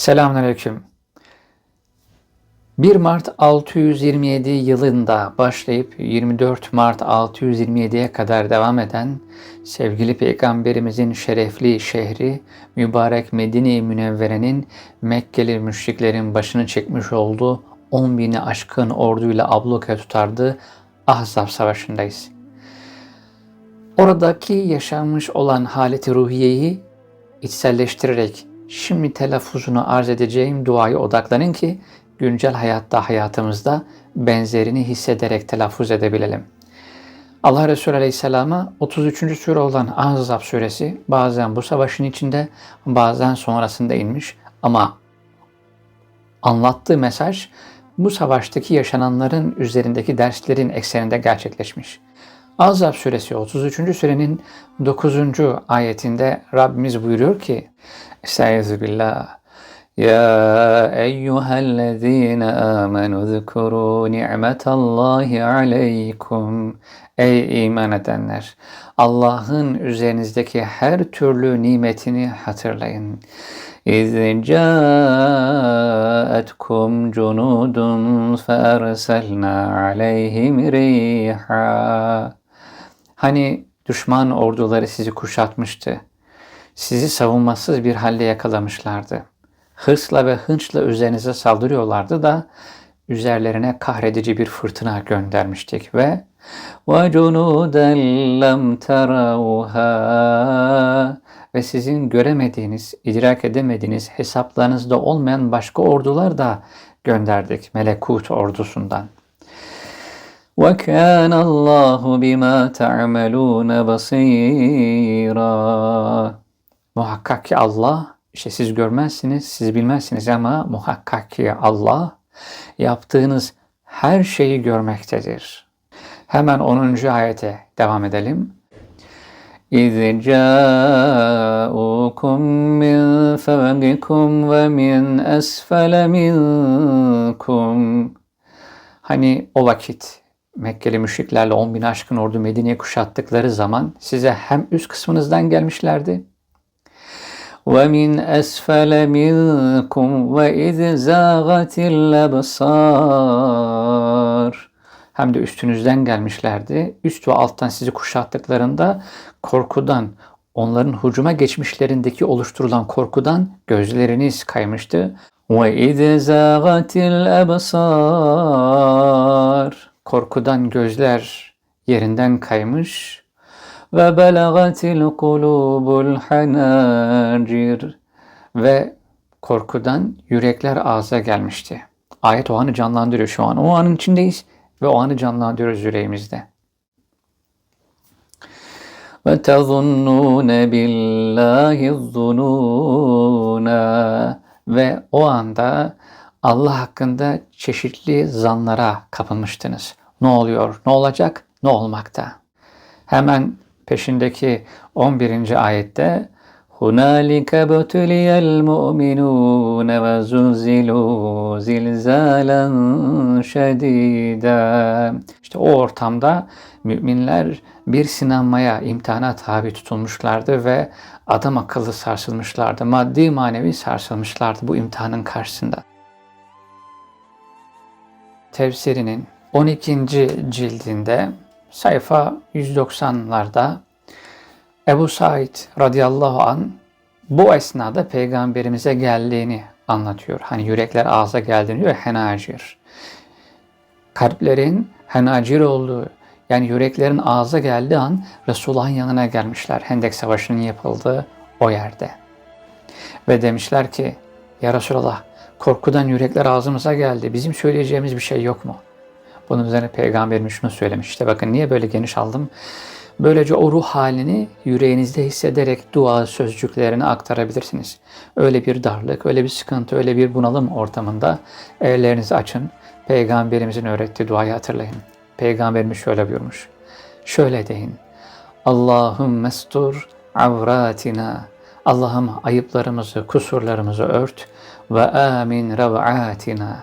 Selamünaleyküm. 1 Mart 627 yılında başlayıp 24 Mart 627'ye kadar devam eden sevgili Peygamberimizin şerefli şehri mübarek Medine-i Münevvere'nin Mekkeli müşriklerin başını çekmiş olduğu 10 bini aşkın orduyla abluka tutardı Ahzab Savaşı'ndayız. Oradaki yaşanmış olan haleti ruhiyeyi içselleştirerek şimdi telaffuzunu arz edeceğim duaya odaklanın ki güncel hayatta hayatımızda benzerini hissederek telaffuz edebilelim. Allah Resulü Aleyhisselam'a 33. sure olan Ahzab suresi bazen bu savaşın içinde bazen sonrasında inmiş ama anlattığı mesaj bu savaştaki yaşananların üzerindeki derslerin ekseninde gerçekleşmiş. Ahzab suresi 33. surenin 9. ayetinde Rabbimiz buyuruyor ki Estaizu billah يا أيها الذين آمنوا اذكروا نعمة الله عليكم Ey iman edenler! Allah'ın üzerinizdeki her türlü nimetini hatırlayın. İz ca'atkum cunudun feerselna aleyhim riha. Hani düşman orduları sizi kuşatmıştı. Sizi savunmasız bir halde yakalamışlardı hırsla ve hınçla üzerinize saldırıyorlardı da üzerlerine kahredici bir fırtına göndermiştik ve وَجُنُودًا لَمْ تَرَوْهَا ve sizin göremediğiniz, idrak edemediğiniz, hesaplarınızda olmayan başka ordular da gönderdik Melekut ordusundan. وَكَانَ اللّٰهُ بِمَا تَعْمَلُونَ بَصِيرًا Muhakkak ki Allah işte siz görmezsiniz, siz bilmezsiniz ama muhakkak ki Allah yaptığınız her şeyi görmektedir. Hemen 10. ayete devam edelim. Ca'ukum min fevgikum ve min esfele minkum. Hani o vakit Mekkeli müşriklerle 10 bin aşkın ordu Medine'yi kuşattıkları zaman size hem üst kısmınızdan gelmişlerdi ومن أسفل منكم وإذ زاغت الأبصار hem de üstünüzden gelmişlerdi. Üst ve alttan sizi kuşattıklarında korkudan, onların hucuma geçmişlerindeki oluşturulan korkudan gözleriniz kaymıştı. وَاِذْ زَاغَتِ الْأَبْصَارِ Korkudan gözler yerinden kaymış ve belagatil kulubul hanacir ve korkudan yürekler ağza gelmişti. Ayet o anı canlandırıyor şu an. O anın içindeyiz ve o anı canlandırıyoruz yüreğimizde. Ve tezunnune billahi zununa ve o anda Allah hakkında çeşitli zanlara kapılmıştınız. Ne oluyor, ne olacak, ne olmakta. Hemen peşindeki 11. ayette Hunalika butuliyel mu'minun ve zulzilu zilzalen şedida. İşte o ortamda müminler bir sınanmaya, imtihana tabi tutulmuşlardı ve adam akıllı sarsılmışlardı. Maddi manevi sarsılmışlardı bu imtihanın karşısında. Tefsirinin 12. cildinde sayfa 190'larda Ebu Said radıyallahu an bu esnada peygamberimize geldiğini anlatıyor. Hani yürekler ağza geldiğini diyor henacir. Kalplerin henacir olduğu yani yüreklerin ağza geldiği an Resulullah'ın yanına gelmişler. Hendek Savaşı'nın yapıldığı o yerde. Ve demişler ki ya Resulallah korkudan yürekler ağzımıza geldi. Bizim söyleyeceğimiz bir şey yok mu? Bunun üzerine peygamberimiz şunu söylemiş. İşte bakın niye böyle geniş aldım? Böylece o ruh halini yüreğinizde hissederek dua sözcüklerini aktarabilirsiniz. Öyle bir darlık, öyle bir sıkıntı, öyle bir bunalım ortamında ellerinizi açın. Peygamberimizin öğrettiği duayı hatırlayın. Peygamberimiz şöyle buyurmuş. Şöyle deyin. Allahum mestur avratina. Allah'ım ayıplarımızı, kusurlarımızı ört ve amin ravatina.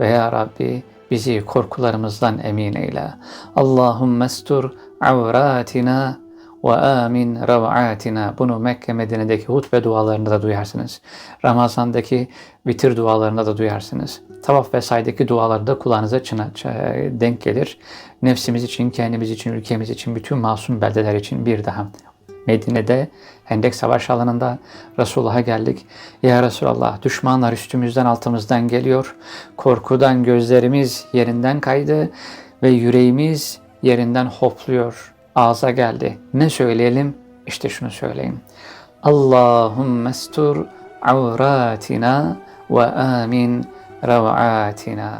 Ve ya Rabbi Bizi korkularımızdan emin eyle. Allahümme mestur avratina ve amin rav'atina. Bunu Mekke Medine'deki hutbe dualarında da duyarsınız. Ramazan'daki vitir dualarında da duyarsınız. Tavaf vesaideki dualarda kulağınıza çına, denk gelir. Nefsimiz için, kendimiz için, ülkemiz için, bütün masum beldeler için bir daha. Medine'de Hendek Savaş alanında Resulullah'a geldik. Ya Resulallah düşmanlar üstümüzden altımızdan geliyor. Korkudan gözlerimiz yerinden kaydı ve yüreğimiz yerinden hopluyor. Ağza geldi. Ne söyleyelim? İşte şunu söyleyin. Allahümme estur avratina ve amin rav'atina.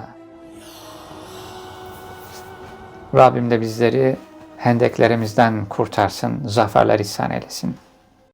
Rabbim de bizleri hendeklerimizden kurtarsın, zaferler ihsan eylesin.